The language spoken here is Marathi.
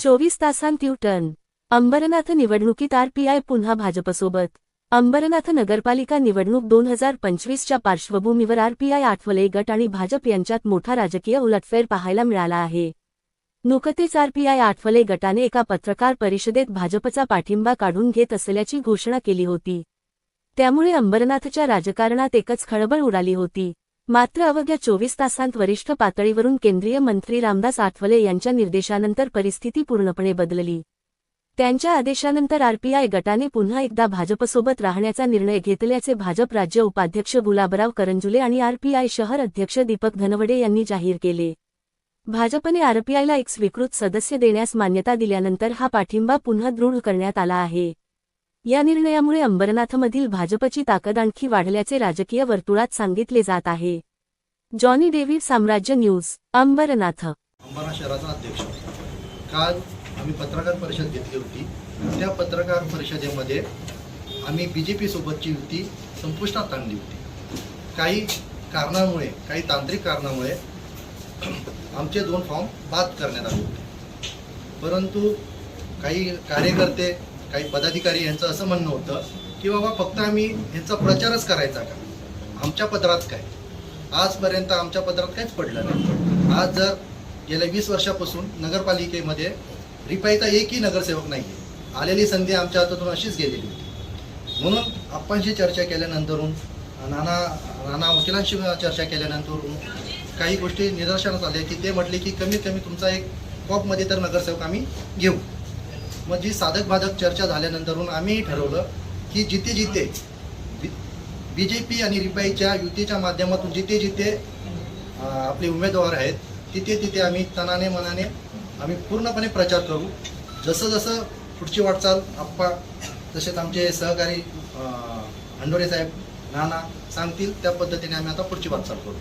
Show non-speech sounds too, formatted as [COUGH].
चोवीस तासांत यू टर्न अंबरनाथ निवडणुकीत आरपीआय पुन्हा भाजपसोबत. अंबरनाथ नगरपालिका निवडणूक दोन हजार पंचवीसच्या पार्श्वभूमीवर आरपीआय आठवले गट आणि भाजप यांच्यात मोठा राजकीय उलटफेर पाहायला मिळाला आहे. नुकतेच आरपीआय आठवले गटाने एका पत्रकार परिषदेत भाजपचा पाठिंबा काढून घेत असल्याची घोषणा केली होती. त्यामुळे अंबरनाथच्या राजकारणात एकच खळबळ उडाली होती. मात्र अवघ्या चोवीस तासांत वरिष्ठ पातळीवरून केंद्रीय मंत्री रामदास आठवले यांच्या निर्देशानंतर परिस्थिती पूर्णपणे बदलली. त्यांच्या आदेशानंतर आरपीआय गटाने पुन्हा एकदा भाजपसोबत राहण्याचा निर्णय घेतल्याचे भाजप राज्य उपाध्यक्ष गुलाबराव करंजुले आणि आरपीआय शहर अध्यक्ष दीपक धनवडे यांनी जाहीर केले. भाजपने आरपीआयला एक स्वीकृत सदस्य देण्यास मान्यता दिल्यानंतर हा पाठिंबा पुन्हा दृढ करण्यात आला आहे. या निर्णयामुळे अंबरनाथमधील भाजपची ताकद आणखी वाढल्याचे राजकीय वर्तुळात सांगितले जात आहे. Johnny David Samrajya news Ambarnath. Ambarnath शहराचा अध्यक्ष काल आम्ही पत्रकार परिषद घेतली होती. त्या पत्रकार परिषदेमध्ये आम्ही बी जे पी सोबतची युती संपुष्टात आणली होती. काही कारणामुळे काही तांत्रिक कारणामुळे [CLEARS THROAT] आमचे दोन फॉर्म बाद करण्यात आले होते. परंतु काही कार्यकर्ते काही पदाधिकारी यांचं असं म्हणणं होतं की बाबा फक्त आम्ही ह्यांचा प्रचारच करायचा का? आमच्या पत्रात काय? आजपर्यंत आमच्या पत्रात काहीच पडलं नाही. आज जर गेल्या वीस वर्षापासून नगरपालिकेमध्ये रिपाईचा एकही नगरसेवक नाही आहे आलेली संधी आमच्या हातातून अशीच गेलेली होती. म्हणून आपणशी चर्चा केल्यानंतरून नाना नाना वकिलांशी चर्चा केल्यानंतरून काही गोष्टी निदर्शनास आल्या की ते म्हटले की कमीत कमी तुमचा एक कॉपमध्ये तर नगरसेवक आम्ही घेऊ. मग जी साधक बाधक चर्चा झाल्यानंतरून आम्ही ठरवलं की जिथे जिथे बी जे पी आणि रिपाईच्या युतीच्या माध्यमातून जिथे जिथे आपले उमेदवार आहेत तिथे तिथे आम्ही तनाने मनाने आम्ही पूर्णपणे प्रचार करू. जसं जसं पुढची वाटचाल आप्पा तसेच आमचे सहकारी हंडोरे साहेब नाना सांगतील त्या पद्धतीने आम्ही आता पुढची वाटचाल करू.